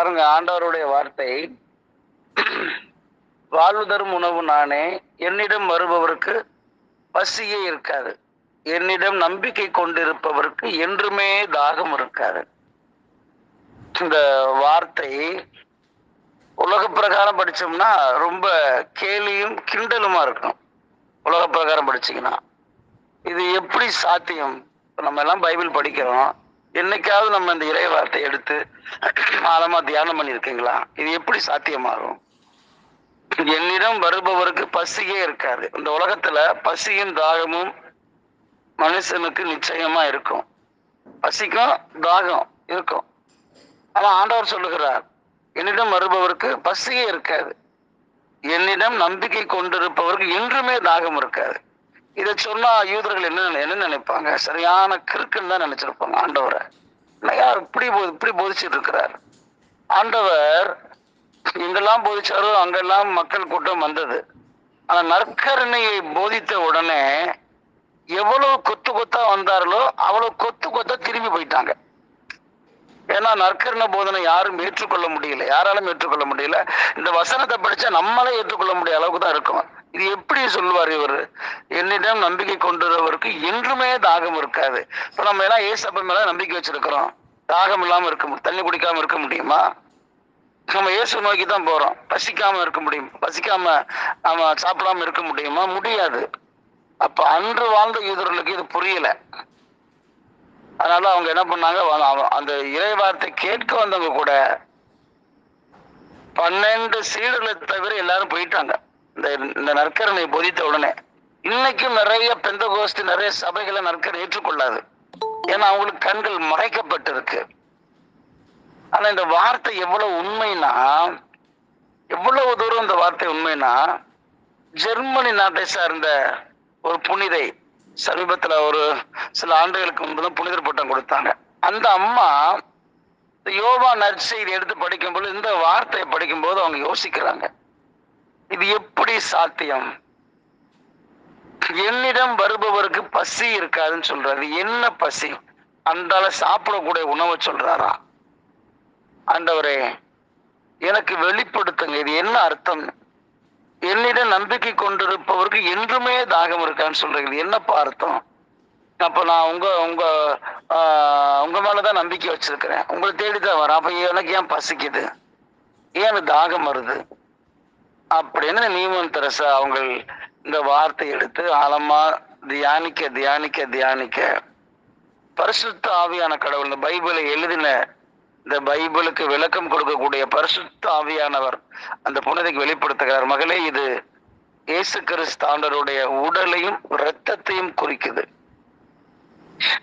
பாருங்க ஆண்டவருடைய வார்த்தை. வாழ்வு தரும் உணவு நானே என்னிடம் வருபவருக்கு பசியே இருக்காது. என்னிடம் நம்பிக்கை கொண்டிருப்பவருக்கு என்றுமே தாகம் இருக்காது. இந்த வார்த்தை உலக பிரகாரம் படிச்சோம்னா ரொம்ப கேலியும் கிண்டலுமா இருக்கும் உலக பிரகாரம் படிச்சீங்கன்னா. இது எப்படி சாத்தியம்? நம்ம எல்லாம் பைபிள் படிக்கிறோம். என்னைக்காவது நம்ம இந்த இறை வார்த்தை எடுத்து ஆழமா தியானம் பண்ணியிருக்கீங்களா? இது எப்படி சாத்தியமாகும்? என்னிடம் வருபவருக்கு பசியே இருக்காது. இந்த உலகத்துல பசியும் தாகமும் மனுஷனுக்கு நிச்சயமா இருக்கும். பசிக்கும் தாகம் இருக்கும். ஆனா ஆண்டவர் சொல்லுகிறார் என்னிடம் வருபவருக்கு பசியே இருக்காது. என்னிடம் நம்பிக்கை கொண்டிருப்பவருக்கு என்றுமே தாகம் இருக்காது. இதை சொன்னா யூதர்கள் என்ன என்ன நினைப்பாங்க? சரியான கிறுக்குன்னு தான் நினைச்சிருப்பாங்க. ஆண்டவரை. யார் இப்படி இப்படி போதிச்சிட்டு இருக்கிறார்? ஆண்டவர் எங்கெல்லாம் போதிச்சாரோ அங்கெல்லாம் மக்கள் கூட்டம் வந்தது. ஆனா நற்கருணையை போதித்த உடனே எவ்வளவு கொத்து கொத்தா வந்தார்களோ அவ்வளவு கொத்து கொத்தா திரும்பி போயிட்டாங்க. ஏன்னா நற்கரண போதனை யாரும் ஏற்றுக்கொள்ள முடியல யாராலும் ஏற்றுக்கொள்ள முடியல. இந்த வசனத்தை படிச்சா நம்மளே ஏற்றுக்கொள்ள முடிய அளவுக்கு தான் இருக்கும். இது எப்படி சொல்லுவார் இவர்? என்னிடம் நம்பிக்கை கொண்டுறவருக்கு என்றுமே தாகம் இருக்காது. இப்போ நம்ம எல்லாம் ஏசப்ப மேல நம்பிக்கை வச்சிருக்கிறோம். தாகம் இல்லாம இருக்க முடியும். தண்ணி குடிக்காம இருக்க முடியுமா? நம்ம இயேசு நோக்கி தான் போறோம். பசிக்காம இருக்க முடியும். பசிக்காம நம்ம சாப்பிடாம இருக்க முடியுமா? முடியாது. அப்ப அன்று வாழ்ந்த யூதர்களுக்கு இது புரியல. அதனால அவங்க என்ன பண்ணாங்க அந்த இறை வார்த்தை கேட்க வந்தவங்க கூட பன்னெண்டு சீடர்களை தவிர எல்லாரும் போயிட்டாங்க. இந்த இந்த நற்கரனை பொதித்த உடனே. இன்னைக்கும் நிறைய பெந்த கோஷ்டி நிறைய சபைகளை நற்கரை ஏற்றுக்கொள்ளாது. ஏன்னா அவங்களுக்கு கண்கள் மறைக்கப்பட்டிருக்கு. ஆனா இந்த வார்த்தை எவ்வளவு உண்மைனா எவ்வளவு தூரம் இந்த வார்த்தை உண்மைனா ஜெர்மனி நாட்டை சார்ந்த ஒரு புனிதை சமீபத்துல ஒரு சில ஆண்டுகளுக்கு முன்பு தான் புனிதர் பட்டம் கொடுத்தாங்க. அந்த அம்மா யோபா நற்செய்தி எடுத்து படிக்கும்போது இந்த வார்த்தையை படிக்கும்போது அவங்க யோசிக்கிறாங்க. இது எப்படி சாத்தியம்? என்னிடம் வருபவருக்கு பசி இருக்காதுன்னு சொல்றாரு. என்ன பசி? அந்தால சாப்பிடக்கூடிய உணவை சொல்றாரா? ஆண்டவரே எனக்கு வெளிப்படுத்துங்க. இது என்ன அர்த்தம்? என்னிடம் நம்பிக்கை கொண்டிருப்பவருக்கு என்றுமே தாகம் இருக்கான்னு சொல்றீங்க. என்னப்பா அர்த்தம்? அப்போ நான் உங்க உங்க உங்க மேலதான் நம்பிக்கை வச்சிருக்கிறேன். உங்களை தேடிதான் வரேன். அப்ப எனக்கு ஏன் பசிக்குது? ஏன் எனக்கு தாகம் வருது? அப்படின்னு நீமன் தெரசா அவங்க இந்த வார்த்தை எடுத்து ஆழமா தியானிக்க தியானிக்க தியானிக்க பரிசுத்த ஆவியான கடவுள் இந்த பைபிளை எழுதின இந்த பைபிளுக்கு விளக்கம் கொடுக்கக்கூடிய பரிசுத்த ஆவியானவர் அந்த புனிதைக்கு வெளிப்படுத்துகிறார். மகளே இது இயேசு கிறிஸ்தாண்டருடைய உடலையும் இரத்தத்தையும் குறிக்குது.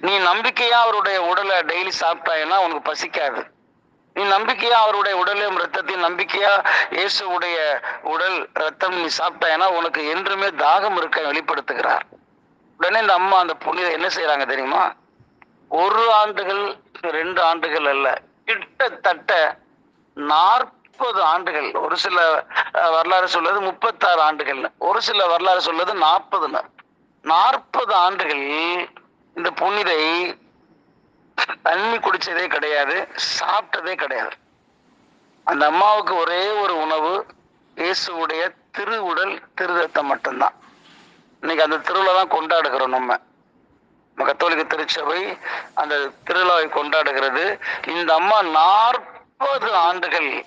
நீ நம்பிக்கையா அவருடைய உடலை டெய்லி சாப்பிட்டாயன்னா உனக்கு பசிக்காது. நீ நம்பிக்கையா அவருடைய உடலையும் ரத்தத்தையும் நம்பிக்கையா இயேசுடைய உடல் ரத்தம் நீ சாப்பிட்டாயன்னா உனக்கு என்றுமே தாகம் இருக்க வெளிப்படுத்துகிறார். உடனே இந்த அம்மா அந்த புனித என்ன செய்யறாங்க தெரியுமா? ஒரு ஆண்டுகள் ரெண்டு ஆண்டுகள் அல்ல கிட்டத்தட்ட நாற்பது ஆண்டுகள். ஒரு சில வரலாறு சொல்லுது முப்பத்தாறு ஆண்டுகள். ஒரு சில வரலாறு சொல்லுது நாற்பதுன்னு நாற்பது ஆண்டுகள் இந்த புனிதை தண்ணி குடிச்சதே கிடையாது சாப்பிட்டதே கிடையாது. அந்த அம்மாவுக்கு ஒரே ஒரு உணவு இயேசுடைய திரு உடல் மட்டும்தான். இன்னைக்கு அந்த திருவிழா தான் கொண்டாடுகிறோம் நம்ம. கத்தோலிக்க திருச்சபை அந்த திருவிழாவை கொண்டாடுகிறது. இந்த அம்மா நாற்பது ஆண்டுகள்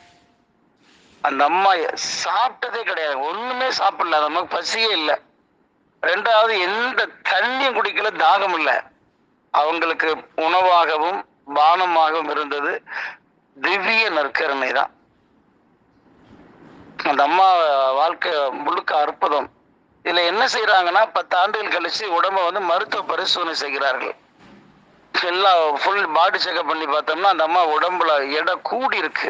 அந்த அம்மா சாப்பிட்டதே கிடையாது. ஒண்ணுமே சாப்பிடல. அந்த அம்மாவுக்கு பசியே இல்லை. ரெண்டாவது எந்த தண்ணியும் குடிக்கல தாகம் இல்லை. அவங்களுக்கு உணவாகவும் பானமாகவும் இருந்தது. திவ்ய நற்கருணை தான். அந்த அம்மா வாழ்க்கை முழுக்க அற்புதம். இதுல என்ன செய்யறாங்கன்னா பத்து ஆண்டுகள் கழிச்சு உடம்ப வந்து மருத்துவ பரிசோதனை செய்கிறார்கள். எல்லா ஃபுல் பாடி செக்அப் பண்ணி பார்த்தோம்னா அந்த அம்மா உடம்புல எடை கூடி இருக்கு.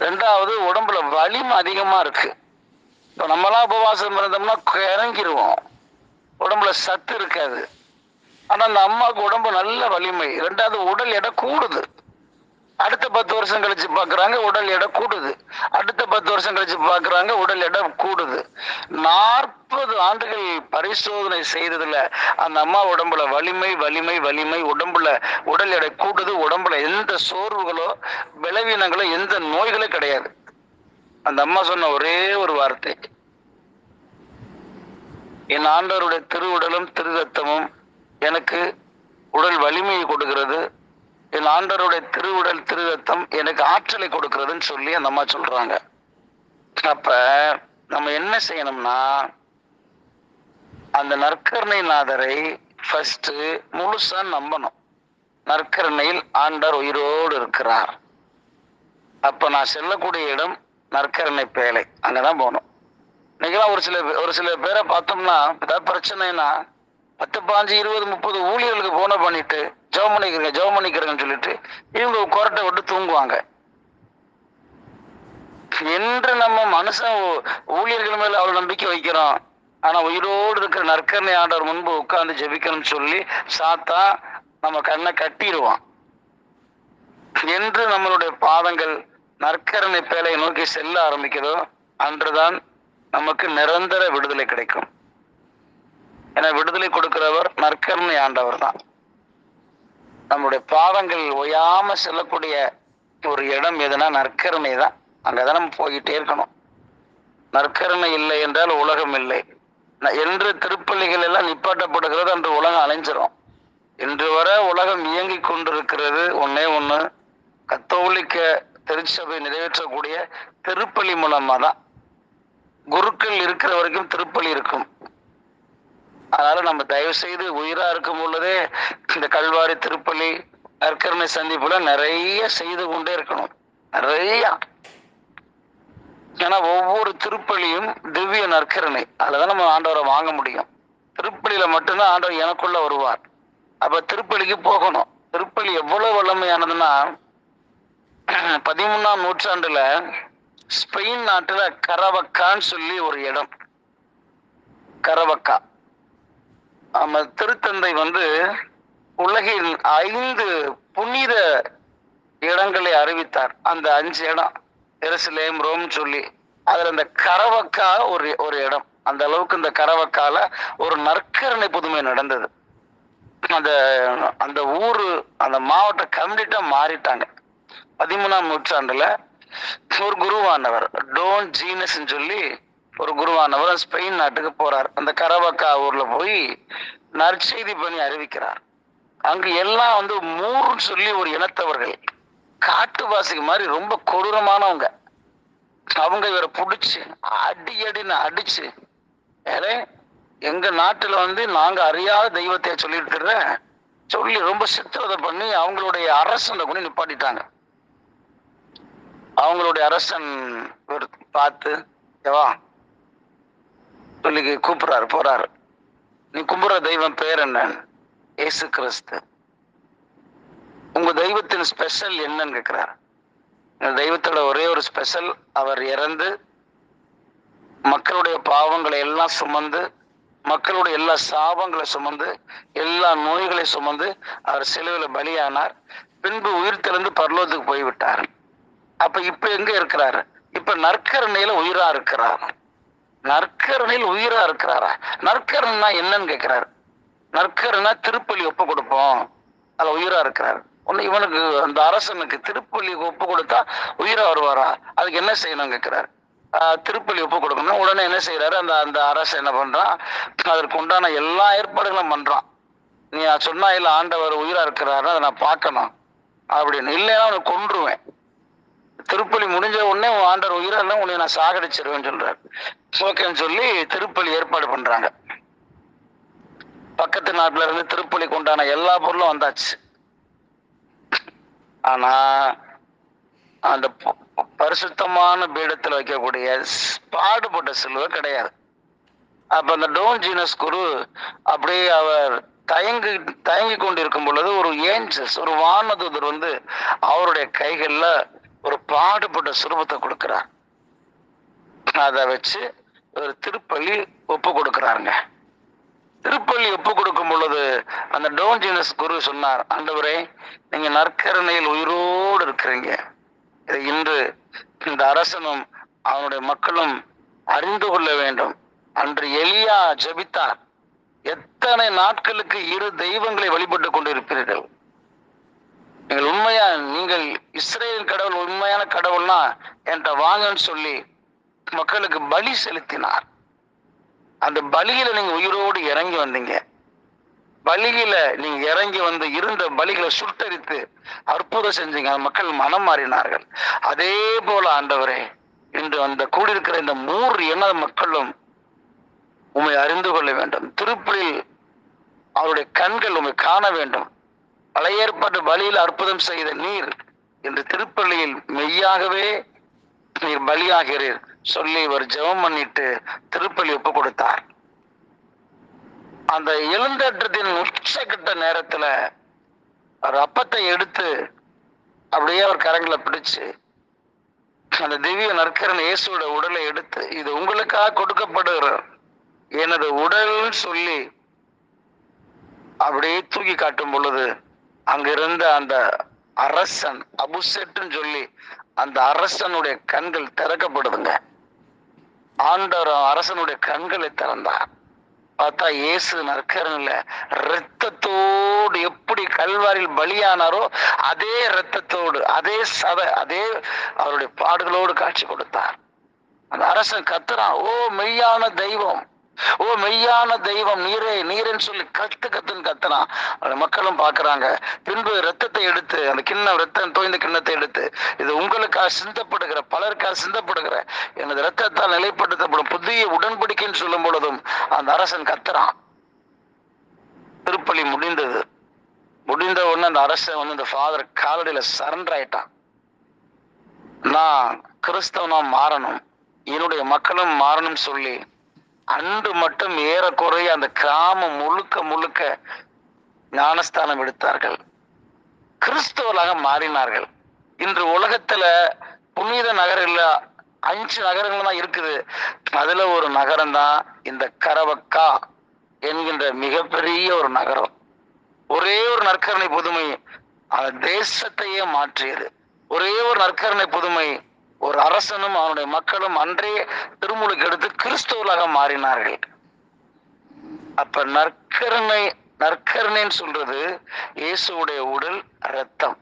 ரெண்டாவது உடம்புல வலிமை அதிகமா இருக்கு. இப்போ நம்மளாம் உபவாசம் இருந்தோம்னா இறங்கிடுவோம் உடம்புல சத்து இருக்காது. ஆனால் அந்த அம்மாவுக்கு உடம்பு நல்ல வலிமை. ரெண்டாவது உடல் எடை கூடுது. அடுத்த பத்து வருஷம் கழிச்சு பார்க்குறாங்க உடல் எடை கூடுது. அடுத்த பத்து வருஷம் கழிச்சு பார்க்குறாங்க உடல் எடை கூடுது. நாற்பது ஆண்டுகள் பரிசோதனை செய்ததுல அந்த அம்மா உடம்புல வலிமை வலிமை வலிமை உடம்புல உடல் எடை கூடுது உடம்புல எந்த சோர்வுகளோ பலவீனங்களோ எந்த நோய்களோ கிடையாது. அந்த அம்மா சொன்ன ஒரே ஒரு வார்த்தை. என் ஆண்டவருடைய திருவுடலும் திருரத்தமும் எனக்கு உடல் வலிமையை கொடுக்கிறது. என் ஆண்டருடைய திருவுடல் திருரத்தம் எனக்கு ஆற்றலை கொடுக்கறதுன்னு சொல்லி அந்த அம்மா சொல்றாங்க. அப்ப நம்ம என்ன செய்யணும்னா அந்த நற்கருணை நாதரை ஃபர்ஸ்ட் முழுசா நம்பணும். நற்கருணையில் ஆண்டர் உயிரோடு இருக்கிறார். அப்ப நான் செல்லக்கூடிய இடம் நற்கருணை பேழை அங்கதான் போகணும். இன்னைக்கெல்லாம் ஒரு சில ஒரு சில பேரை பார்த்தோம்னா ஏதாவது பிரச்சனைனா பத்து பாஞ்சு இருபது முப்பது ஊழியர்களுக்கு போன பண்ணிட்டு ஜெபம் பண்ணிக்கிறேங்க ஜெபம் பண்ணிக்கிறேங்கன்னு சொல்லிட்டு இவங்க கொரட்டை விட்டு தூங்குவாங்க. என்று நம்ம மனுஷன் ஊழியர்கள் மேல அவ்வளவு நம்பிக்கை வைக்கிறோம். ஆனா உயிரோடு இருக்கிற நற்கரணை ஆண்டவர் முன்பு உட்கார்ந்து ஜெபிக்கணும்னு சொல்லி சாத்தா நம்ம கண்ணை கட்டிடுவான். என்று நம்மளுடைய பாதங்கள் நற்கரணை பேலை நோக்கி செல்ல ஆரம்பிக்குதோ அன்றுதான் நமக்கு நிரந்தர விடுதலை கிடைக்கும். என விடுதலை கொடுக்கிறவர் நற்கரணை ஆண்டவர் தான் நம்முடைய பாதங்கள் ஓயாம செல்லக்கூடிய ஒரு இடம் எதுனா நற்கருணை தான். அங்கதான் நம்ம போயிட்டே இருக்கணும். நற்கருணை இல்லை என்றால் உலகம் இல்லை. ந- என்று திருப்பள்ளிகள் எல்லாம் நிப்பாட்டப்படுகிறது அன்று உலகம் அலைஞ்சிரும் இன்று வர உலகம் இயங்கி கொண்டிருக்கிறது. ஒன்னே ஒன்று கத்தோலிக்க திருச்சபை நிறைவேற்றக்கூடிய திருப்பலி மூலமாக தான். குருக்கள் இருக்கிற வரைக்கும் திருப்பலி இருக்கும். அதனால நம்ம தயவு செய்து உயிரா இருக்கும் பொழுதே இந்த கல்வாரி திருப்பலி நற்கரணை சந்திப்புல நிறைய செய்து கொண்டே இருக்கணும். நிறைய. ஏன்னா ஒவ்வொரு திருப்பலியும் திவ்ய நற்கரணை. அதுலதான் நம்ம ஆண்டவரை வாங்க முடியும். திருப்பலியில மட்டும்தான் ஆண்டவர் எனக்குள்ள வருவார். அப்ப திருப்பலிக்கு போகணும். திருப்பலி எவ்வளவு வல்லமையானதுன்னா பதிமூணாம் நூற்றாண்டுல ஸ்பெயின் நாட்டுல கரவக்கான்னு சொல்லி ஒரு இடம். கரவக்கா. ஆமா திருத்தந்தை வந்து உலகின் ஐந்து புனித இடங்களை அறிவித்தார். அந்த அஞ்சு இடம் எருசலேம் ரோம் சொல்லி. அதுல இந்த கரவக்கா ஒரு ஒரு இடம். அந்த அளவுக்கு இந்த கரவக்கால ஒரு நற்கரணை புதுமை நடந்தது. அந்த அந்த ஊரு அந்த மாவட்டம் கம்ப்ளீட்டா மாறிட்டாங்க. பதிமூணாம் நூற்றாண்டுல ஒரு குருவானவர் டோன் ஜீனஸ் சொல்லி ஒரு குருவானவர் ஸ்பெயின் நாட்டுக்கு போறார். அந்த கரவக்கா ஊர்ல போய் நற்செய்தி பண்ணி அறிவிக்கிறார். அங்கு எல்லாம் வந்து மூர்னு சொல்லி ஒரு இனத்தவர்கள் காட்டுவாசிக்கு மாதிரி ரொம்ப கொடூரமானவங்க. அவங்க இவரை பிடிச்சி அடி அடின்னு அடிச்சு ஏலே எங்க நாட்டுல வந்து நாங்க அறியாத தெய்வத்தை சொல்லிட்டு சொல்லி ரொம்ப சித்திரதை பண்ணி அவங்களுடைய அரசனை கொண்டு நிப்பாட்டிட்டாங்க. அவங்களுடைய அரசன் பார்த்து ஏவா சொல்லி கூப்பிடுறாரு போறாரு. நீ கும்புற தெய்வம் பேர் என்ன? இயேசு கிறிஸ்து. உங்க தெய்வத்தின் ஸ்பெஷல் என்னன்னு கேட்கிறார் இந்த தெய்வத்தோட ஒரே ஒரு ஸ்பெஷல் அவர் இறந்து மக்களுடைய பாவங்களை எல்லாம் சுமந்து மக்களுடைய எல்லா சாபங்களை சுமந்து எல்லா நோய்களை சுமந்து அவர் சிலுவையில் பலியானார். பின்பு உயிர் திறந்து பரலோகத்துக்கு போய்விட்டார். அப்ப இப்ப எங்க இருக்கிறாரு? இப்ப நற்கரணையில உயிரா இருக்கிறார். நற்கரணில் உயிரா இருக்கிறாரா? நற்கரன்னா என்னன்னு கேட்கிறாரு நற்கரனா திருப்பலி ஒப்பு கொடுப்போம். அதுல உயிரா இருக்கிறாரு. ஒண்ணு இவனுக்கு அந்த அரசனுக்கு திருப்பலி ஒப்பு கொடுத்தா உயிரா வருவாரா? அதுக்கு என்ன செய்யணும் கேட்கிறாரு திருப்பள்ளி திருப்பலி ஒப்பு கொடுக்கணும் உடனே என்ன செய்யறாரு அந்த அந்த அரசு என்ன பண்றான்? அதற்கு உண்டான எல்லா ஏற்பாடுகளும் பண்றான். நீ நான் சொன்னா இல்ல ஆண்டவர் உயிரா இருக்கிறாரு அதை நான் பார்க்கணும். அப்படின்னு. இல்லைன்னா அவனை கொன்றுவேன். ஆண்டர் உயிரெல்லாம் உயிரா உன்னை நான் சாகடிச்சிருவேன்னு சொல்றாரு. ஓகேன்னு சொல்லி திருப்பலி ஏற்பாடு பண்றாங்க. பக்கத்து நாட்டுல இருந்து திருப்பலிக்கு உண்டான எல்லா பொருளும் வந்தாச்சு. ஆனா அந்த பரிசுத்தமான பீடத்துல வைக்கக்கூடிய பாடுபட்ட சிலுவை கிடையாது. அப்ப அந்த டோன் ஜீனஸ் குரு அப்படியே அவர் தயங்கி தயங்கி கொண்டிருக்கும் பொழுது ஒரு ஏஞ்சஸ் ஒரு வானதூதர் வந்து அவருடைய கைகள்ல ஒரு பாடுபட்ட சுரூபத்தை கொடுக்கிறார். அதை வச்சு ஒரு திருப்பள்ளி ஒப்பு கொடுக்கிறாருங்க. திருப்பள்ளி ஒப்பு கொடுக்கும் பொழுது அந்த டோன் ஜீனஸ் குரு சொன்னார் ஆண்டவரே நீங்க நற்கரணையில் உயிரோடு இருக்கிறீங்க. இதை இன்று இந்த அரசனும் அவனுடைய மக்களும் அறிந்து கொள்ள வேண்டும். அன்று எலியா ஜெபித்தார். எத்தனை நாட்களுக்கு இரு தெய்வங்களை வழிபட்டு கொண்டிருப்பீர்கள்? நீங்கள் உண்மையா நீங்கள் இஸ்ரேல் கடவுள் உண்மையான கடவுள்னா என்கிட்ட வாங்கன்னு சொல்லி மக்களுக்கு பலி செலுத்தினார். அந்த பலியில நீங்க உயிரோடு இறங்கி வந்தீங்க. பலியில நீங்க இறங்கி வந்து இருந்த பலிகளை சுட்டரித்து அற்புதம் செஞ்சீங்க. மக்கள் மனம் மாறினார்கள். அதே போல ஆண்டவரே இன்று அந்த கூடியிருக்கிற இந்த மூன்று இன மக்களும் உம்மை அறிந்து கொள்ள வேண்டும். திருப்பலில் அவருடைய கண்கள் உம்மை காண வேண்டும். பழைய ஏற்பாட்டு பலியில் அற்புதம் செய்த நீர் இன்று திருப்பள்ளியில் மெய்யாகவே நீர் பலியாகிறீர் சொல்லி இவர் ஜெபம் பண்ணிட்டு திருப்பலி ஒப்பு கொடுத்தார். அந்த எழுந்தெற்றதின் உச்ச கிட்ட நேரத்துல ஒரு அப்பத்தை எடுத்து அப்படியே அவர் கரங்களை பிடிச்சு அந்த திவ்ய நற்கரன் இயேசுவோட உடலை எடுத்து இது உங்களுக்காக கொடுக்கப்படுகிற எனது உடல் சொல்லி அப்படியே தூக்கி காட்டும் பொழுது அங்கிருந்த அந்த அரசன் அபுசெட்டுன்னு சொல்லி அந்த அரசனுடைய கண்கள் திறக்கப்படுதுங்க. ஆண்டவர் அரசனுடைய கண்களை திறந்தார். பார்த்தா இயேசு நற்கரன்ல ரத்தத்தோடு எப்படி கல்வாரில் பலியானாரோ அதே ரத்தத்தோடு அதே சத அதே அவருடைய பாடுகளோடு காட்சி கொடுத்தார். அந்த அரசன் கத்துறான் ஓ மெய்யான தெய்வம் ஓ மெய்யான தெய்வம் நீரே நீரேன்னு சொல்லி கத்து கத்துன்னு கத்துறான் மக்களும் பாக்குறாங்க. பின்பு ரத்தத்தை எடுத்து அந்த கிண்ணம் ரத்தம் தோய்ந்த கிண்ணத்தை எடுத்து இது உங்களுக்காக சிந்தப்படுகிற பலருக்காக சிந்தப்படுகிற எனது ரத்தத்தால் நிலைப்படுத்தப்படும் புதிய உடன்படிக்கைன்னு சொல்லும் பொழுதும் அந்த அரசன் கத்துறான். திருப்பலி முடிந்தது. முடிந்த உடனே அந்த அரசன் வந்து அந்த ஃபாதர் காலடியில சரண்டர் ஆயிட்டான். நான் கிறிஸ்தவனா மாறணும். என்னுடைய மக்களும் மாறணும் சொல்லி அன்று மட்டும் ஏறக்குறைய அந்த கிராமம் முழுக்க முழுக்க ஞானஸ்தானம் எடுத்தார்கள். கிறிஸ்தவர்களாக மாறினார்கள். இன்று உலகத்துல புனித நகரில் அஞ்சு நகரங்கள் தான் இருக்குது. அதுல ஒரு நகரம் தான் இந்த கரவக்கா என்கின்ற மிகப்பெரிய ஒரு நகரம். ஒரே ஒரு நற்கரணை புதுமை அந்த தேசத்தையே மாற்றியது. ஒரே ஒரு நற்கரணை புதுமை ஒரு அரசனும் அவனுடைய மக்களும் அன்றே திருமுழுக்கு எடுத்து கிறிஸ்தவர்களாக மாறினார்கள். அப்ப நற்கருணை நற்கருணைன்னு சொல்றது இயேசுடைய உடல் ரத்தம்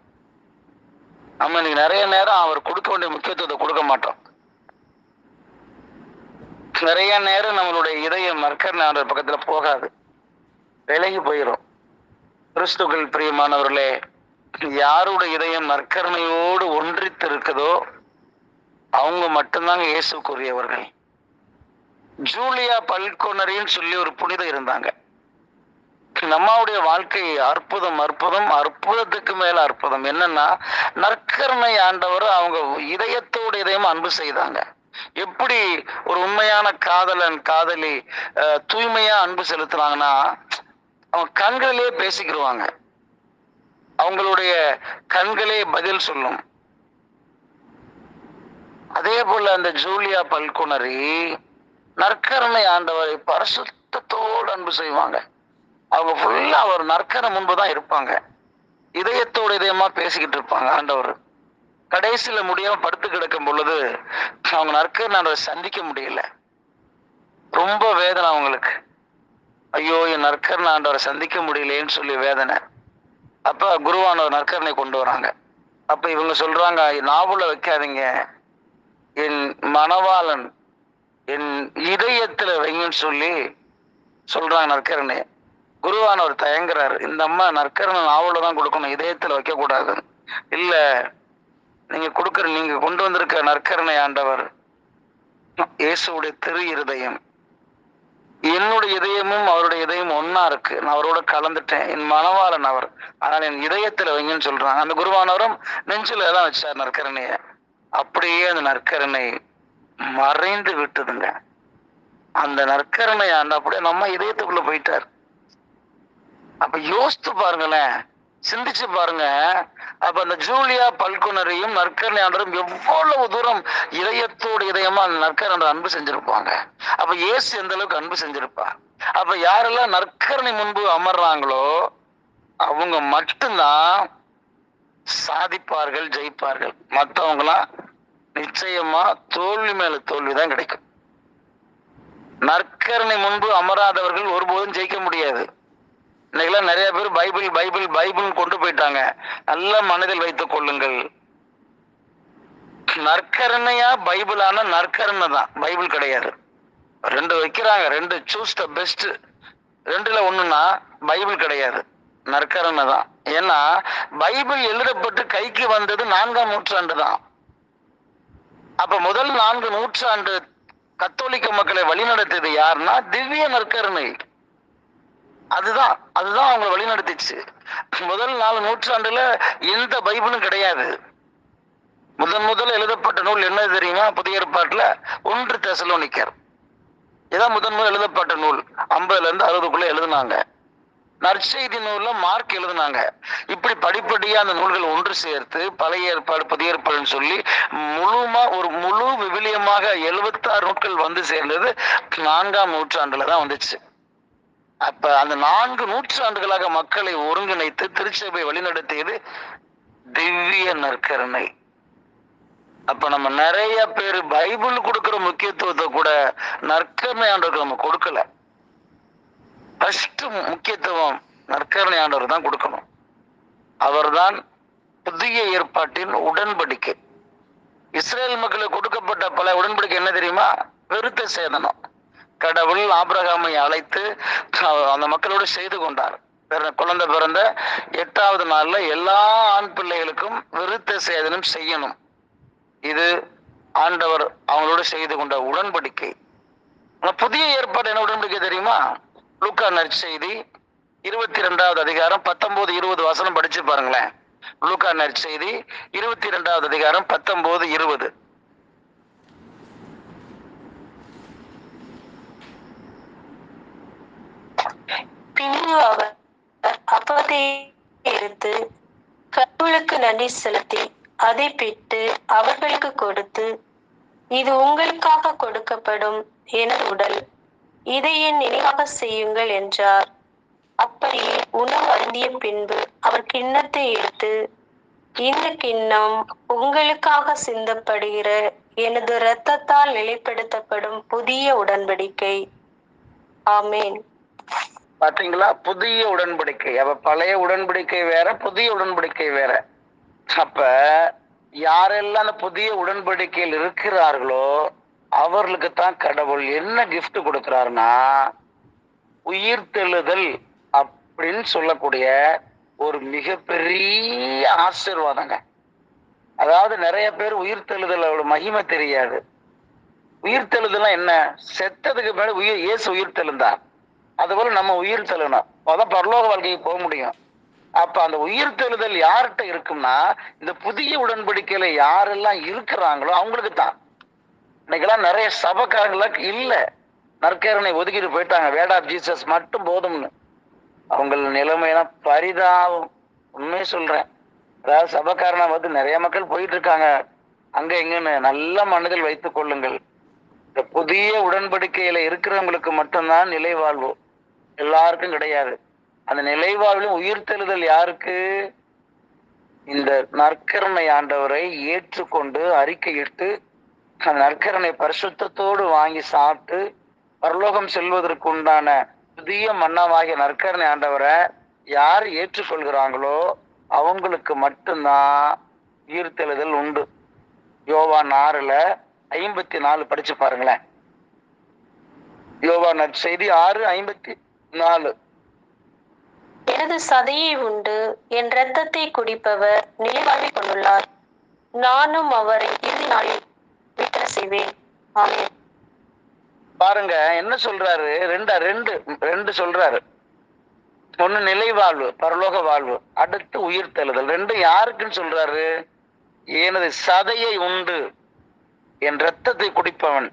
நம்ம இன்னைக்கு நிறைய நேரம் அவர் கொடுக்க வேண்டிய முக்கியத்துவத்தை கொடுக்க மாட்டோம். நிறைய நேரம் நம்மளுடைய இதயம் நற்கருணை பக்கத்துல போகாது. விலகி போயிடும் கிறிஸ்துக்கள் பிரியமானவர்களே யாருடைய இதயம் நற்கருணையோடு ஒன்றித்து இருக்குதோ அவங்க மட்டும்தாங்க இயேசுக்குரியவர்கள். ஜூலியா பல்கோனரின்னு சொல்லி ஒரு புனித இருந்தாங்க. நம்மாவுடைய வாழ்க்கை அற்புதம் அற்புதம் அற்புதத்துக்கு மேல அற்புதம். என்னன்னா நற்கருணை ஆண்டவர் அவங்க இதயத்தோட இதயம் அன்பு செய்தாங்க. எப்படி ஒரு உண்மையான காதலன் காதலி தூய்மையா அன்பு செலுத்துறாங்கன்னா அவங்க கண்களிலே பேசிக்கிடுவாங்க அவங்களுடைய கண்களே பதில் சொல்லும். அதே போல அந்த ஜூலியா பல்குணரி நற்கரனை ஆண்டவரை பரிசுத்தத்தோடு அன்பு செய்வாங்க. அவங்க ஃபுல்லா அவர் நற்கரை முன்பு தான் இருப்பாங்க. இதயத்தோடு இதயமா பேசிக்கிட்டு இருப்பாங்க ஆண்டவர். கடைசியில முடியாம படுத்து கிடக்கும் பொழுது அவங்க நற்கரை ஆண்டவரை சந்திக்க முடியல. ரொம்ப வேதனை அவங்களுக்கு. ஐயோ என் நற்கரணை ஆண்டவரை சந்திக்க முடியலையேன்னு சொல்லி வேதனை. அப்ப குருவானவர் நற்கரணை கொண்டு வராங்க. அப்ப இவங்க சொல்றாங்க நாவல வைக்காதீங்க. என் மணவாளன் என் இதயத்தில் வைங்கன்னு சொல்லி சொல்றாங்க நற்கரணை. குருவானவர் தயங்குறாரு. இந்த அம்மா நற்கரணன் நாவல தான் கொடுக்கணும் இதயத்தில் வைக்கக்கூடாது. இல்லை நீங்கள் நீங்க நீங்கள் நீங்க கொண்டு வந்திருக்க நற்கரணை ஆண்டவர் இயேசுடைய திரு இருதயம். என்னுடைய இதயமும் அவருடைய இதயமும் ஒன்னா இருக்கு. நான் அவரோட கலந்துட்டேன். என் மனவாளன் அவர். ஆனால் என் இதயத்துல வைங்கன்னு சொல்றாங்க அந்த குருவானவரும் நெஞ்சில தான் வச்சார் நற்கரணையை. அப்படியே அந்த நற்கரணை மறைந்து விட்டுதுங்க. அந்த நற்கரணை அந்த அப்படியே நம்ம இதயத்துக்குள்ள போயிட்டார். அப்ப யோசித்து பாருங்களேன் சிந்திச்சு பாருங்க. அப்ப அந்த ஜூலியா பல்குனரையும் நற்கரணையாண்டரும் எவ்வளவு தூரம் இதயத்தோடு இதயமா அந்த நற்கரண்டர் அன்பு செஞ்சிருப்பாங்க. அப்ப இயேசு எந்த அளவுக்கு அன்பு செஞ்சிருப்பா அப்ப யாரெல்லாம் நற்கரணை முன்பு அமர்றாங்களோ அவங்க மட்டும்தான் சாதிப்பார்கள் ஜெயிப்பார்கள். மற்றவங்களாம் நிச்சயமா தோல்வி மேல தோல்வி தான் கிடைக்கும். நற்கரணை முன்பு அமராதவர்கள் ஒருபோதும் ஜெயிக்க முடியாது. இன்னைக்கெல்லாம் நிறைய பேர் பைபிள் பைபிள் பைபிள் கொண்டு போயிட்டாங்க. நல்ல மனதில் வைத்துக் கொள்ளுங்கள். நற்கரணையா? பைபிளான நற்கரணை தான் பைபிள் கிடையாது. ரெண்டு வைக்கிறாங்க. ரெண்டு சூஸ் த பெஸ்ட் ரெண்டுல ஒண்ணுன்னா பைபிள் கிடையாது. நற்கரணை தான் ஏன்னா பைபிள் எழுதப்பட்டு கைக்கு வந்தது நான்காம் நூற்றாண்டு தான் அப்ப முதல் நான்கு நூற்றாண்டு கத்தோலிக்க மக்களை வழிநடத்தியது யாருன்னா திவ்ய நற்கருணை. அதுதான் அதுதான் அவங்களை வழிநடத்திச்சு. முதல் நாலு நூற்றாண்டுல எந்த பைபிளும் கிடையாது. முதன் முதல் எழுதப்பட்ட நூல் என்ன தெரியுமா? புதிய ஏற்பாட்டுல ஒன்று தெசலோனிக்கர். இதான் முதன் முதல் எழுதப்பட்ட நூல். ஐம்பதுல இருந்து அறுபதுக்குள்ள எழுதுனாங்க. நற்செய்தி நூல்ல மார்க் எழுதுனாங்க. இப்படி படிப்படியா அந்த நூல்கள் ஒன்று சேர்த்து பழைய ஏற்பாடு புதிய ஏற்பாடுன்னு சொல்லி முழுமா ஒரு முழு விவிலியமாக எழுபத்தாறு நூட்கள் வந்து சேர்ந்தது நான்காம் நூற்றாண்டுல தான் வந்துச்சு. அப்ப அந்த நான்கு நூற்றாண்டுகளாக மக்களை ஒருங்கிணைத்து திருச்சபை வழிநடத்தியது திவ்ய நற்கருணை. அப்ப நம்ம நிறைய பேர் பைபிள் கொடுக்கிற முக்கியத்துவத்தை கூட நற்கருணை ஆண்டுக்கு நம்ம கொடுக்கல. ஃபஸ்ட்டு முக்கியத்துவம் நற்கரணை ஆண்டவர் தான் கொடுக்கணும். அவர்தான் புதிய ஏற்பாட்டின் உடன்படிக்கை. இஸ்ரேல் மக்களுக்கு கொடுக்கப்பட்ட பல உடன்படிக்கை என்ன தெரியுமா? வெறுத்த சேதனம். கடவுள் ஆபிரகாமை அழைத்து அந்த மக்களோடு செய்து கொண்டார். பிற- குழந்தை பிறந்த எட்டாவது நாள்ல எல்லா ஆண் பிள்ளைகளுக்கும் விருத்த சேதனம் செய்யணும். இது ஆண்டவர் அவங்களோடு செய்து கொண்ட உடன்படிக்கை. புதிய ஏற்பாடு என்ன உடன்படிக்கை தெரியுமா? லூக்கா நற்செய்தி இருபத்தி ரெண்டாவது அதிகாரம் பத்தொன்பது இருபது வசனம் படிச்சு பாருங்களேன். லூக்கா நற்செய்தி இருபத்தி ரெண்டாவது அதிகாரம் பத்தொன்பது இருபது. பின்பு அவர் அப்பத்தை எடுத்து கடவுளுக்கு நன்றி செலுத்தி அதை பிட்டு அவர்களுக்கு கொடுத்து இது உங்களுக்காக கொடுக்கப்படும் என உடல். இதை என் நினைவாக செய்யுங்கள் என்றார். அப்படியே உணவு அருந்திய பின்பு அவர் கிண்ணத்தை எடுத்து இந்த கிண்ணம் உங்களுக்காக சிந்தப்படுகிற எனது இரத்தத்தால் நிலைப்படுத்தப்படும் புதிய உடன்படிக்கை. ஆமேன். பாத்தீங்களா? புதிய உடன்படிக்கை. அப்ப பழைய உடன்படிக்கை வேற புதிய உடன்படிக்கை வேற. அப்ப யாரெல்லாம் அந்த புதிய உடன்படிக்கையில் இருக்கிறார்களோ அவர்களுக்கு தான் கடவுள் என்ன கிஃப்ட் கொடுக்கிறாருன்னா உயிர்த்தெழுதல் அப்படின்னு சொல்லக்கூடிய ஒரு மிகப்பெரிய ஆசீர்வாதங்க. அதாவது நிறைய பேர் உயிர்த்தெழுதலோட மகிமை தெரியாது. உயிர்த்தெழுதலாம் என்ன? செத்ததுக்கு மேல உயிர் இயேசு உயிர்த்தெழுந்தார் அதுபோல நம்ம உயிர் தெழுணும் அதான் பரலோக வாழ்க்கைக்கு போக முடியும். அப்ப அந்த உயிர் தெழுதல் யார்கிட்ட இருக்கும்னா இந்த புதிய உடன்படிக்கையில யாரெல்லாம் இருக்கிறாங்களோ அவங்களுக்கு தான் இன்னைக்கெல்லாம் நிறைய சபைக்காரங்களுக்கு இல்லை. நற்கேரனை ஒதுக்கிட்டு போயிட்டாங்க. வேட் ஆஃப் ஜீசஸ் மட்டும் போதும்னு. அவங்க நிலைமையெல்லாம் பரிதாபம். உண்மையை சொல்றேன். அதாவது சபைக்காரனை வந்து நிறைய மக்கள் போயிட்டு இருக்காங்க அங்க எங்கன்னு நல்ல மனதில் வைத்துக் கொள்ளுங்கள். இந்த புதிய உடன்படிக்கையில இருக்கிறவங்களுக்கு மட்டும்தான் நிலை வாழ்வு எல்லாருக்கும் கிடையாது. அந்த நிலை வாழ்விலும் உயிர்த்தெழுதல் யாருக்கு? இந்த நற்கருணை ஆண்டவரை ஏற்றுக்கொண்டு அறிக்கையிட்டு அந்த நற்கரனை பரிசுத்தோடு வாங்கி சாப்பிட்டு பரலோகம் செல்வதற்கு உண்டான புதிய மன்னமாகிய நற்கரனை ஆண்டவரை யார் ஏற்றுக்கொள்கிறாங்களோ அவங்களுக்கு மட்டும்தான் உயிர்த்தெழுதல் உண்டு. யோவான் ஆறுல ஐம்பத்தி நாலு படிச்சு பாருங்களேன். யோவா நற்செய்தி ஆறு ஐம்பத்தி நாலு எனது சதையை உண்டு என் இரத்தத்தை குடிப்பவர் நிலைவாழ்வை கொண்டுள்ளார். நானும் அவரை இறுதி நாளில் செய்வேன் ஆமென் பாருங்க என்ன சொல்றாரு? ரெண்டா ரெண்டு ரெண்டு சொல்றாரு. ஒண்ணு நிலை வாழ்வு பரலோக வாழ்வு அடுத்து உயிர் தழுதல். ரெண்டு யாருக்குன்னு சொல்றாரு? எனது சதையை உண்டு என் ரத்தத்தை குடிப்பவன்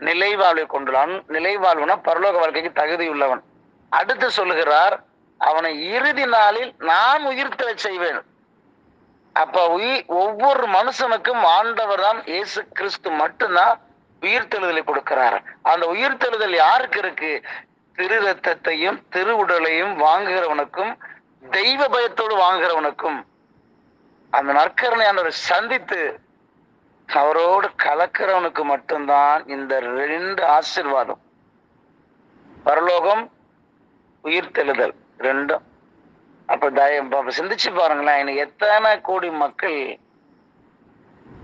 நிலை வாழ்வை கொண்டுள்ளான். நிலை வாழ்வுனா பரலோக வாழ்க்கைக்கு தகுதி உள்ளவன். அடுத்து சொல்லுகிறார் அவனை இறுதி நாளில் நான் உயிர்த்தலை செய்வேன். அப்ப உயிர் ஒவ்வொரு மனுஷனுக்கும் ஆண்டவர் தான் இயேசு கிறிஸ்து மட்டும்தான் உயிர்த்தெழுதலை கொடுக்கிறார். அந்த உயிர்த்தெழுதல் யாருக்கு இருக்கு? திரு ரத்தத்தையும் திரு உடலையும் வாங்குகிறவனுக்கும் தெய்வ பயத்தோடு வாங்குகிறவனுக்கும். அந்த நற்கருணையானவரை சந்தித்து அவரோடு கலக்கிறவனுக்கு மட்டும்தான் இந்த ரெண்டு ஆசீர்வாதம். பரலோகம் உயிர்த்தெழுதல் ரெண்டும். அப்ப தயம் அப்ப சிந்திச்சு பாருங்களேன் இன்னைக்கு எத்தனை கோடி மக்கள்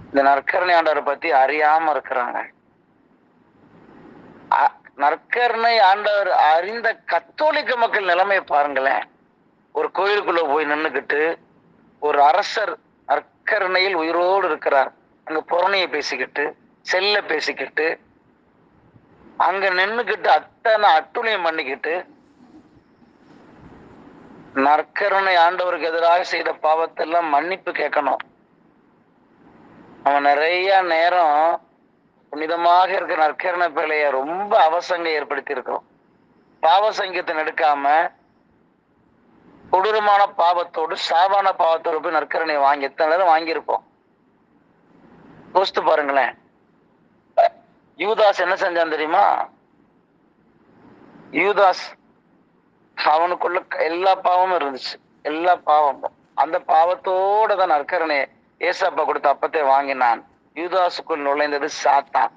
இந்த நற்கரணை ஆண்டவரை பத்தி அறியாம இருக்கிறாங்க. அ- நற்கருணை ஆண்டவர் அறிந்த கத்தோலிக்க மக்கள் நிலைமையை பாருங்களேன். ஒரு கோயிலுக்குள்ள போய் நின்றுக்கிட்டு ஒரு அரசர் நற்கருணையில் உயிரோடு இருக்கிறார். அங்க புறணையை பேசிக்கிட்டு செல்ல பேசிக்கிட்டு அங்க நின்றுக்கிட்டு அத்தனை அட்டுழியம் பண்ணிக்கிட்டு நற்கருணை ஆண்டவருக்கு எதிராக செய்த பாவத்தெல்லாம் மன்னிப்பு கேட்கணும். அவன் நிறைய நேரம் புனிதமாக இருக்கிற நற்கரண பிழைய ரொம்ப அவசங்க ஏற்படுத்தி இருக்கிறோம் பாவ சங்கீதத்தை எடுக்காம கொடூரமான பாவத்தோடு சாவான பாவத்தோடு போய் நற்கருணை வாங்கி எத்தனை நேரம் வாங்கியிருப்போம்? யோசித்து பாருங்களேன். யூதாஸ் என்ன செஞ்சான் தெரியுமா? யூதாஸ் அவனுக்குள்ள எல்லா பாவமும் இருந்துச்சு. எல்லா பாவமும். அந்த பாவத்தோட தான் நற்கரணை ஏசப்பா கொடுத்த அப்பத்தை வாங்கினான். யூதாசுக்குள் நுழைந்தது சாத்தான்.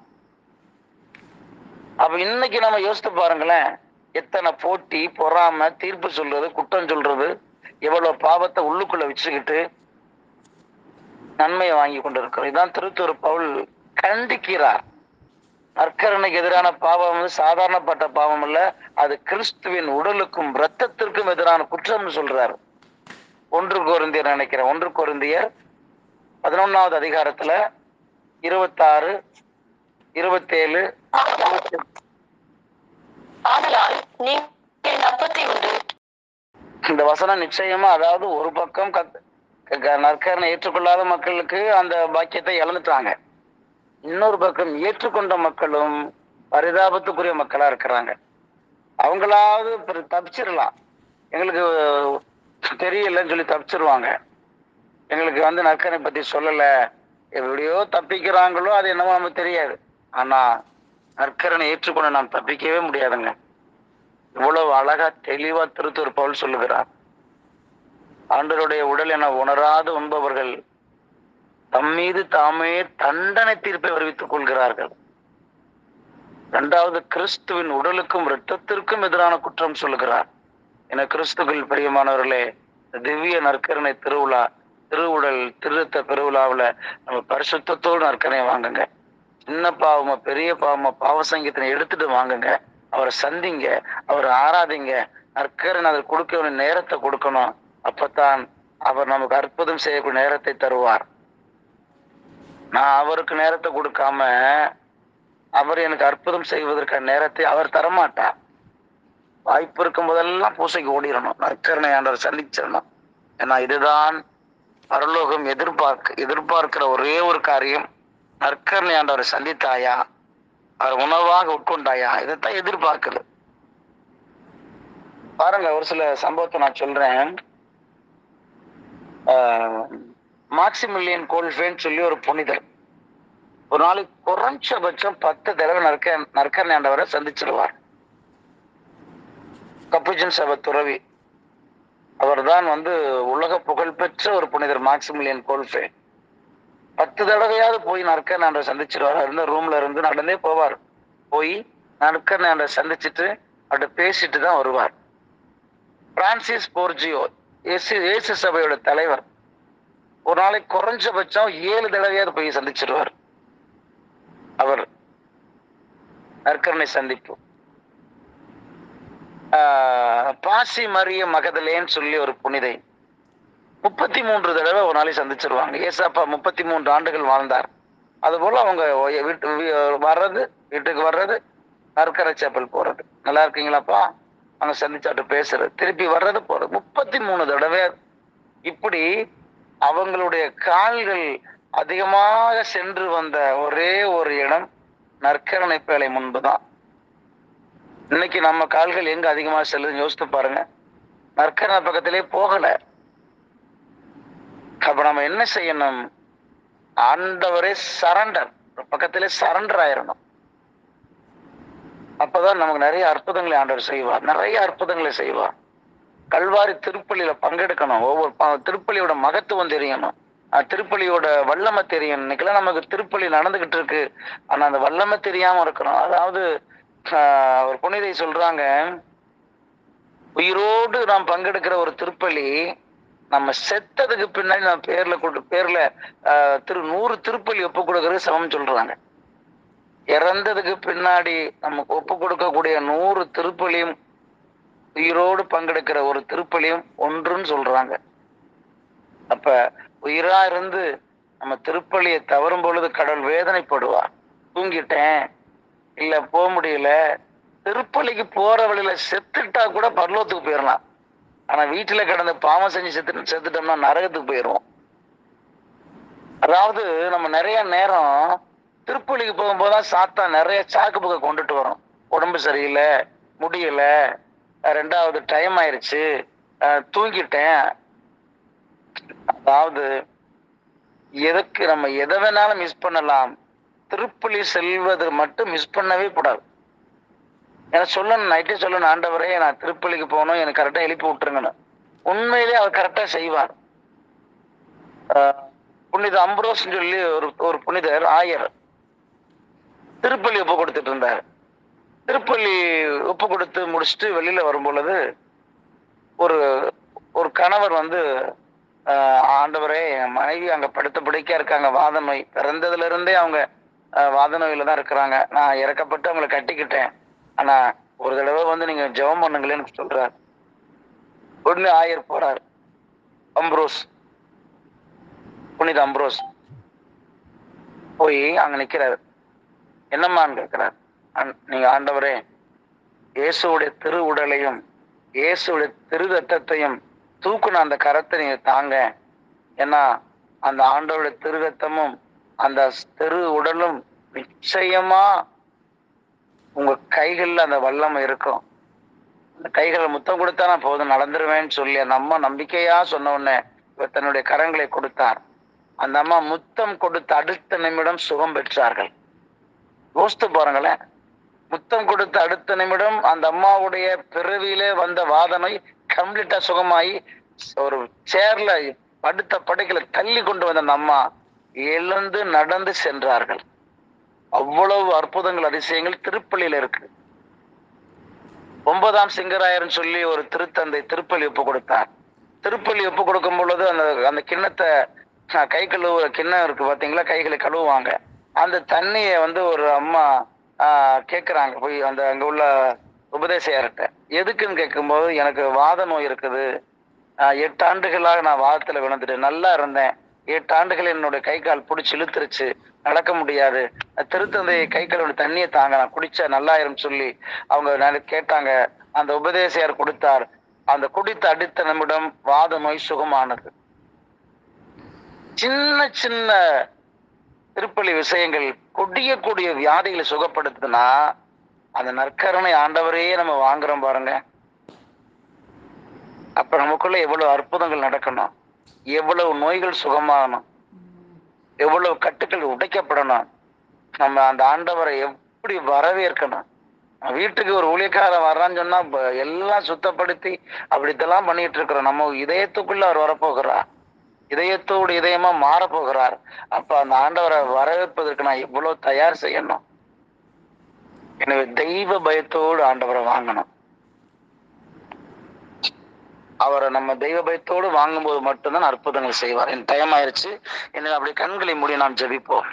அப்ப இன்னைக்கு நம்ம யோசித்து பாருங்களேன் எத்தனை போட்டி பொறாம தீர்ப்பு சொல்றது குற்றம் சொல்றது எவ்வளவு பாவத்தை உள்ளுக்குள்ள வச்சுக்கிட்டு நன்மையை வாங்கி கொண்டிருக்கிறோம். இதான் திருத்தூர் பவுல் கண்டிக்கிறார். நற்கரணைக்கு எதிரான பாவம் வந்து சாதாரணப்பட்ட பாவம் இல்ல அது கிறிஸ்துவின் உடலுக்கும் இரத்தத்திற்கும் எதிரான குற்றம்னு சொல்றாரு. ஒன்று கொருந்தியர் நினைக்கிறேன். ஒன்று கொருந்தியர் பதினொன்னாவது அதிகாரத்துல இருபத்தாறு இருபத்தேழு இந்த வசனம் நிச்சயமா அதாவது ஒரு பக்கம் நற்கரனை ஏற்றுக்கொள்ளாத மக்களுக்கு அந்த பாக்கியத்தை இழந்துட்டாங்க. இன்னொரு பக்கம் ஏற்றுக்கொண்ட மக்களும் பரிதாபத்துக்குரிய மக்களா இருக்கிறாங்க. அவங்களாவது தப்பிச்சிடலாம் எங்களுக்கு தெரியலன்னு சொல்லி தப்பிச்சிருவாங்க. எங்களுக்கு வந்து நற்கரை பத்தி சொல்லல. எப்படியோ தப்பிக்கிறாங்களோ அது என்னவோ நமக்கு தெரியாது. ஆனா நற்கரனை ஏற்றுக்கொண்டு நாம் தப்பிக்கவே முடியாதுங்க. இவ்வளவு அழகா தெளிவா திருத்தூர் பவுல் சொல்லுகிறார். ஆண்டருடைய உடல் என உணராது உண்பவர்கள் தம் மீது தாமே தண்டனை தீர்ப்பை அறிவித்துக் கொள்கிறார்கள். இரண்டாவது கிறிஸ்துவின் உடலுக்கும் இரத்தத்திற்கும் எதிரான குற்றம் சொல்லுகிறார் என கிறிஸ்துகள் பிரியமானவர்களே திவ்ய நற்கரணை திருவிழா திருவுடல் திருத்த பெருவிழாவுல நம்ம பரிசுத்தத்தோடு நற்கரணை வாங்குங்க. சின்ன பாவமா பெரிய பாவமா பாவ சங்கீதனை எடுத்துட்டு வாங்குங்க. அவரை சந்திங்க அவரை ஆராதிங்க. நற்கரன் அதை கொடுக்க வேண்டிய நேரத்தை கொடுக்கணும். அப்பத்தான் அவர் நமக்கு அற்புதம் செய்யக்கூடிய நேரத்தை தருவார். நான் அவருக்கு நேரத்தை கொடுக்காம அவர் எனக்கு அற்புதம் செய்வதற்கான நேரத்தை அவர் தரமாட்டார். வாய்ப்பு இருக்கும் போதெல்லாம் பூசைக்கு ஓடிடணும் நற்கரணை ஆண்டவர் சந்திச்சிடணும் ஏன்னா இதுதான் பரலோகம் எதிர்பார்க்க எதிர்பார்க்கிற ஒரே ஒரு காரியம். நற்கரணை ஆண்டவரை சந்தித்தாயா? அவர் உணவாக உட்கொண்டாயா? இதைத்தான் எதிர்பார்க்குது. பாருங்க ஒரு சில சம்பவத்தை நான் சொல்றேன். ஆஹ், மாக்சிமில்லியன் கோல்ஃபேன்னு சொல்லி ஒரு புனிதர். ஒரு நாளைக்கு குறைஞ்சபட்சம் பத்து தடவை நற்க நற்கரணை ஆண்டவரை சந்திச்சிருவார். கப்புஜன் சபை துறவி. அவர்தான் வந்து உலக புகழ்பெற்ற ஒரு புனிதர் மாக்சிமிலியன் கோல்ஃபே. பத்து தடவையாவது போய் நற்கர் ஆண்டை சந்திச்சிருவார் இருந்த ரூம்ல இருந்து நடந்தே போவார். போய் நற்கர் ஆண்டை சந்திச்சுட்டு அவர்கிட்ட பேசிட்டு தான் வருவார். பிரான்சிஸ் போர்ஜியோ இயேசு இயேசு சபையோட தலைவர். ஒரு நாளைக்கு குறைஞ்சபட்சம் ஏழு தடவையாவது போய் சந்திச்சிருவார். அவர் நற்கரணை சந்திப்பு. ஆஹ் பாசி மரிய மகதலேன்னு சொல்லி ஒரு புனிதை. முப்பத்தி மூன்று தடவை ஒரு நாளைக்கு சந்திச்சிருவாங்க. ஏசாப்பா முப்பத்தி மூன்று ஆண்டுகள் வாழ்ந்தார். அதுபோல அவங்க வீட்டு வர்றது வீட்டுக்கு வர்றது நற்கரை சேப்பல் போறது. நல்லா இருக்கீங்களாப்பா? அவங்க சந்திச்சாட்டு பேசுறது. திருப்பி வர்றது போறது. முப்பத்தி மூணு தடவை இப்படி அவங்களுடைய கால்கள் அதிகமாக சென்று வந்த ஒரே ஒரு இடம் நற்கரணை பேழை முன்புதான். இன்னைக்கு நம்ம கால்கள் எங்க அதிகமா செல்லுதுன்னு யோசித்து பாருங்க. நற்கரணை பக்கத்திலே போகல. அப்ப நம்ம என்ன செய்யணும்? ஆண்டவரே சரண்டர். பக்கத்திலே சரண்டர் ஆயிரணும். அப்பதான் நமக்கு நிறைய அற்புதங்களை ஆண்டவர் செய்வார். நிறைய அற்புதங்களை செய்வார். கல்வாரி திருப்பலியில பங்கெடுக்கணும். ஒவ்வொரு திருப்பள்ளியோட திருப்பலியோட மகத்துவம் தெரியணும். திருப்பலியோட வல்லமை தெரியும் இன்னைக்கெல்லாம் நமக்கு திருப்பலி நடந்துகிட்டு இருக்கு. ஆனா அந்த வல்லமை தெரியாம இருக்கிறோம். அதாவது ஒரு புனிதை சொல்றாங்க உயிரோடு நாம் பங்கெடுக்கிற ஒரு திருப்பலி நம்ம செத்ததுக்கு பின்னாடி நம்ம பேர்ல கொடு பேர்ல திரு நூறு திருப்பலி ஒப்பு கொடுக்கறது சமம் சொல்றாங்க. இறந்ததுக்கு பின்னாடி நமக்கு ஒப்பு கொடுக்கக்கூடிய நூறு திருப்பலியும் உயிரோடு பங்கெடுக்கிற ஒரு திருப்பலியும் ஒன்றுன்னு சொல்றாங்க. அப்ப உயிரா இருந்து நம்ம திருப்பலியை தவறும் பொழுது கடவுள் வேதனைப்படுவார். தூங்கிட்டேன் இல்ல போக முடியல திருப்பலிக்கு போற வழியில செத்துட்டா கூட பரலோத்துக்கு போயிடலாம் ஆனா வீட்டுல கிடந்து பாவம் செஞ்சு செத்து செத்துட்டோம்னா நரகத்துக்கு போயிடுவோம் அதாவது நம்ம நிறைய நேரம் திருப்பலிக்கு போகும்போதுதான் சாத்தா நிறைய சாக்கு புக்கை கொண்டுட்டு வரும். உடம்பு சரியில்லை முடியல ரெண்டாவது டைம் ஆயிடுச்சு தூங்கிட்டேன். அதாவது எதுக்கு நம்ம எதை வேணாலும் மிஸ் பண்ணலாம். திருப்பலி செல்வது மட்டும் மிஸ் பண்ணவே கூடாது. எனக்கு சொல்லணும் நைட்டே சொல்லணும் ஆண்டவரே நான் திருப்பலிக்கு போகணும் எனக்கு கரெக்டாக எழுப்பி விட்டுருங்கன்னு. உண்மையிலே அவர் கரெக்டாக செய்வார். புனித அம்பரோஸ்ன்னு சொல்லி ஒரு ஒரு புனிதர் ஆயர் திருப்பலி ஒப்பு கொடுத்துட்டு இருந்தார். திருப்பள்ளி ஒப்பு கொடுத்து முடிச்சுட்டு வெளியில வரும்பொழுது ஒரு ஒரு கணவர் வந்து ஆண்டவரே என் மனைவி அங்க படுத்த பிடிக்க இருக்காங்க. வாத நோய் பிறந்ததுல இருந்தே அவங்க வாத நோயில தான் இருக்கிறாங்க. நான் இறக்கப்பட்டு அவங்களை கட்டிக்கிட்டேன். ஆனா ஒரு தடவை வந்து நீங்க ஜெபம் பண்ணுங்களேன்னு சொல்றார். உடனே ஆயர் போறார். அம்ப்ரோஸ். புனித அம்ப்ரோஸ். போய் அங்க நிக்கிறாரு. என்னம்மான்னு கேட்குறாரு "ஆண்- நீங்க ஆண்டவரே இயேசுடைய திரு உடலையும் இயேசுடைய திரு ரத்தத்தையும் தூக்குன அந்த கரத்தை நீங்க தாங்க. ஏன்னா அந்த ஆண்டவருடைய திரு ரத்தமும் அந்த திரு உடலும் நிச்சயமா உங்க கைகள்ல அந்த வல்லமை இருக்கும். அந்த கைகளை முத்தம் கொடுத்தா நான் போதும் நடந்துருவேன்னு சொல்லி அந்த அம்மா நம்பிக்கையா சொன்ன உடனே இவர் தன்னுடைய கரங்களை கொடுத்தார். அந்த அம்மா முத்தம் கொடுத்த அடுத்த நிமிடம் சுகம் பெற்றார்கள். யோசித்து பாருங்களேன் முத்தம் கொடுத்த அடுத்த நிமிடம் அந்த அம்மாவுடைய பிறவியிலே வந்த வாதனை கம்ப்ளீட்டா சுகமாயி ஒரு சேர்ல படுத்த படுக்கையில தள்ளி கொண்டு வந்த அந்த அம்மா எழுந்து நடந்து சென்றார்கள். அவ்வளவு அற்புதங்கள் அதிசயங்கள் திருப்பள்ளியில இருக்கு. ஒன்பதாம் சிங்கராயர்னு சொல்லி ஒரு திருத்தந்தை திருப்பள்ளி ஒப்பு கொடுத்தார். திருப்பள்ளி ஒப்பு கொடுக்கும் பொழுது அந்த அந்த கிண்ணத்தை கை கழுவுற கிண்ணம் இருக்கு பாத்தீங்களா? கைகளை கழுவுவாங்க. அந்த தண்ணியை வந்து ஒரு அம்மா ஆஹ், போய் அந்த அங்க உள்ள உபதேசையார்கிட்ட. எதுக்குன்னு கேட்கும்போது எனக்கு வாத நோய் இருக்குது. ஆஹ், எட்டு ஆண்டுகளாக நான் வாதத்துல விழுந்துட்டு நல்லா இருந்தேன். எட்டு ஆண்டுகள் என்னோட கை கால் பிடிச்சி இழுத்துருச்சு. நடக்க முடியாது. திருத்தந்தை கை காலோட தண்ணியை தாங்க நான் குடிச்சா நல்லாயிரும் சொல்லி அவங்க கேட்டாங்க. அந்த உபதேசியார் கொடுத்தார். அந்த குடித்த அடுத்த நிமிடம் வாத நோய் சுகமானது. சின்ன சின்ன திருப்பலி விஷயங்கள் கொடிய கொடிய வியாதிகளை சுகப்படுத்துனா அந்த நற்கருணை ஆண்டவரையே நம்ம வாங்குறோம் பாருங்க. அப்ப நமக்குள்ள எவ்வளவு அற்புதங்கள் நடக்கணும். எவ்வளவு நோய்கள் சுகமாகணும். எவ்வளவு கட்டுக்கள் உடைக்கப்படணும். நம்ம அந்த ஆண்டவரை எப்படி வரவேற்கணும். வீட்டுக்கு ஒரு ஊழியக்காரன் வர்றான்னு சொன்னா எல்லாம் சுத்தப்படுத்தி அப்படித்தெல்லாம் பண்ணிட்டு இருக்கிறோம். நம்ம இதயத்துக்குள்ள அவர் வரப்போகிறார். இதயத்தோடு இதயமா மாறப் போகிறார் அப்ப அந்த ஆண்டவரை வரவேற்பதற்கு நான் எவ்வளவு தயார் செய்யணும். எனவே தெய்வ பயத்தோடு ஆண்டவரை வாங்கணும். அவரை நம்ம தெய்வ பயத்தோடு வாங்கும்போது மட்டும்தான் அற்புதங்கள் செய்வார். என் டைம் ஆயிருச்சு. எனவே அப்படி கண்களை மூடி நாம் ஜெபிப்போம்.